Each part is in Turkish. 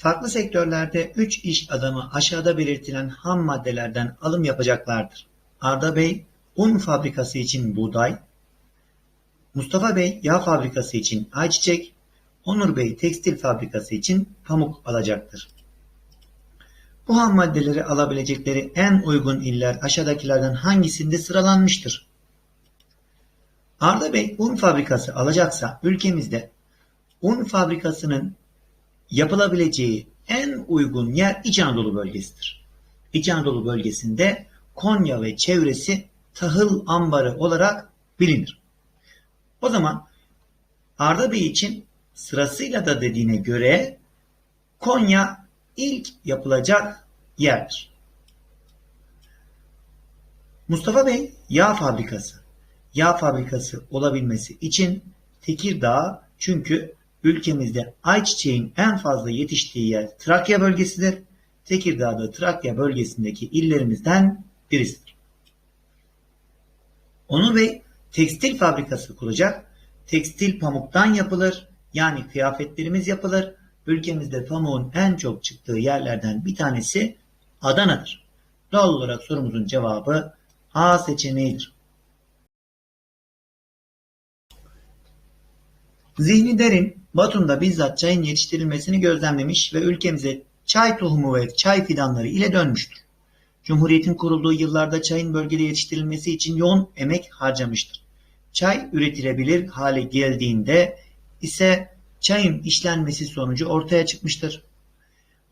Farklı sektörlerde 3 iş adamı aşağıda belirtilen ham maddelerden alım yapacaklardır. Arda Bey un fabrikası için buğday, Mustafa Bey yağ fabrikası için ayçiçek, Onur Bey tekstil fabrikası için pamuk alacaktır. Bu ham maddeleri alabilecekleri en uygun iller aşağıdakilerden hangisinde sıralanmıştır? Arda Bey un fabrikası alacaksa ülkemizde un fabrikasının yapılabileceği en uygun yer İç Anadolu bölgesidir. İç Anadolu bölgesinde Konya ve çevresi tahıl ambarı olarak bilinir. O zaman Arda Bey için sırasıyla da dediğine göre Konya ilk yapılacak yerdir. Mustafa Bey yağ fabrikası. Yağ fabrikası olabilmesi için Tekirdağ çünkü ülkemizde ayçiçeğin en fazla yetiştiği yer Trakya bölgesidir. Tekirdağ da Trakya bölgesindeki illerimizden birisidir. Onur Bey tekstil fabrikası kuracak. Tekstil pamuktan yapılır. Yani kıyafetlerimiz yapılır. Ülkemizde pamuğun en çok çıktığı yerlerden bir tanesi Adana'dır. Doğal olarak sorumuzun cevabı A seçeneğidir. Zihni Derin, Batum'da bizzat çayın yetiştirilmesini gözlemlemiş ve ülkemize çay tohumu ve çay fidanları ile dönmüştür. Cumhuriyetin kurulduğu yıllarda çayın bölgede yetiştirilmesi için yoğun emek harcamıştır. Çay üretilebilir hale geldiğinde ise çayın işlenmesi sonucu ortaya çıkmıştır.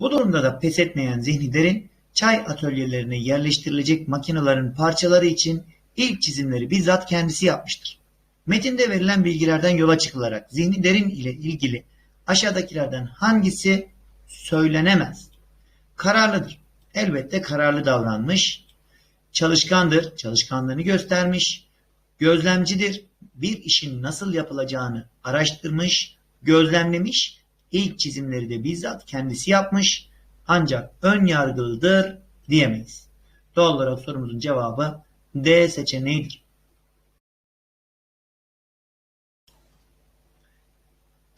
Bu durumda da pes etmeyen Zihni Derin, çay atölyelerine yerleştirilecek makinelerin parçaları için ilk çizimleri bizzat kendisi yapmıştır. Metinde verilen bilgilerden yola çıkılarak zihni derin ile ilgili aşağıdakilerden hangisi söylenemez? Kararlıdır. Elbette kararlı davranmış. Çalışkandır. Çalışkanlığını göstermiş. Gözlemcidir. Bir işin nasıl yapılacağını araştırmış, gözlemlemiş. İlk çizimleri de bizzat kendisi yapmış. Ancak ön yargılıdır diyemeyiz. Doğal olarak sorumuzun cevabı D seçeneğidir.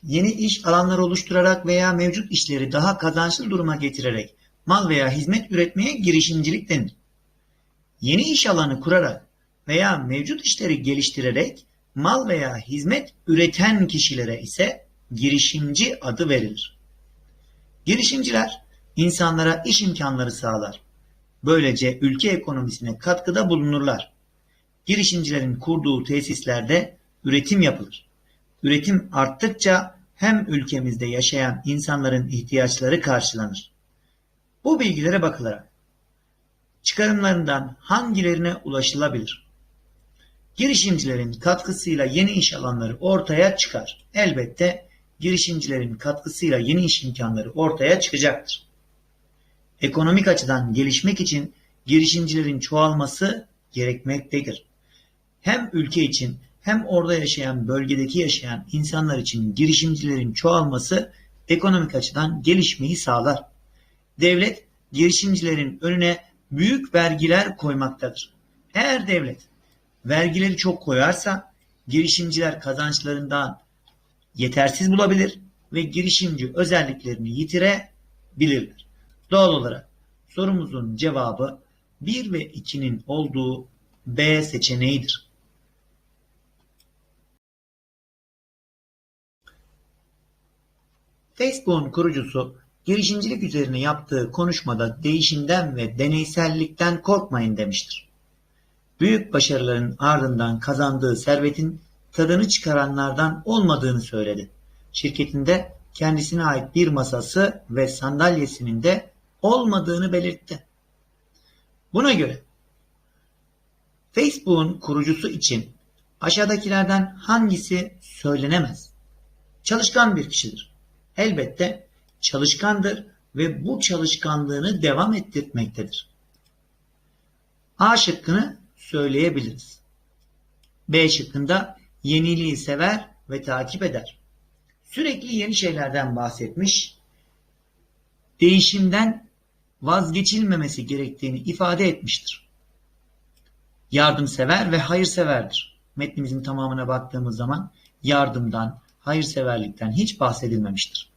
Yeni iş alanları oluşturarak veya mevcut işleri daha kazançlı duruma getirerek mal veya hizmet üretmeye girişimcilik denir. Yeni iş alanı kurarak veya mevcut işleri geliştirerek mal veya hizmet üreten kişilere ise girişimci adı verilir. Girişimciler insanlara iş imkanları sağlar. Böylece ülke ekonomisine katkıda bulunurlar. Girişimcilerin kurduğu tesislerde üretim yapılır. Üretim arttıkça hem ülkemizde yaşayan insanların ihtiyaçları karşılanır. Bu bilgilere bakılarak çıkarımlarından hangilerine ulaşılabilir? Girişimcilerin katkısıyla yeni iş alanları ortaya çıkar. Elbette girişimcilerin katkısıyla yeni iş imkanları ortaya çıkacaktır. Ekonomik açıdan gelişmek için girişimcilerin çoğalması gerekmektedir. Hem ülke için hem orada yaşayan, bölgedeki yaşayan insanlar için girişimcilerin çoğalması ekonomik açıdan gelişmeyi sağlar. Devlet girişimcilerin önüne büyük vergiler koymaktadır. Eğer devlet vergileri çok koyarsa girişimciler kazançlarından yetersiz bulabilir ve girişimci özelliklerini yitirebilirler. Doğal olarak sorumuzun cevabı 1 ve 2'nin olduğu B seçeneğidir. Facebook'un kurucusu girişimcilik üzerine yaptığı konuşmada değişimden ve deneysellikten korkmayın demiştir. Büyük başarıların ardından kazandığı servetin tadını çıkaranlardan olmadığını söyledi. Şirketinde kendisine ait bir masası ve sandalyesinin de olmadığını belirtti. Buna göre Facebook'un kurucusu için aşağıdakilerden hangisi söylenemez? Çalışkan bir kişidir elbette çalışkandır ve bu çalışkanlığını devam ettirmektedir. A şıkkını söyleyebiliriz. B şıkkında yeniliği sever ve takip eder. Sürekli yeni şeylerden bahsetmiş, değişimden vazgeçilmemesi gerektiğini ifade etmiştir. Yardımsever ve hayırseverdir. Metnimizin tamamına baktığımız zaman yardımdan, hayırseverlikten hiç bahsedilmemiştir.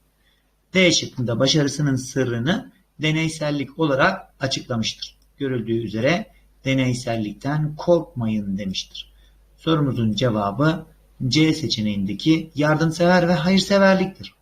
D şıkkında başarısının sırrını deneysellik olarak açıklamıştır. Görüldüğü üzere deneysellikten korkmayın demiştir. Sorumuzun cevabı C seçeneğindeki yardımsever ve hayırseverliktir.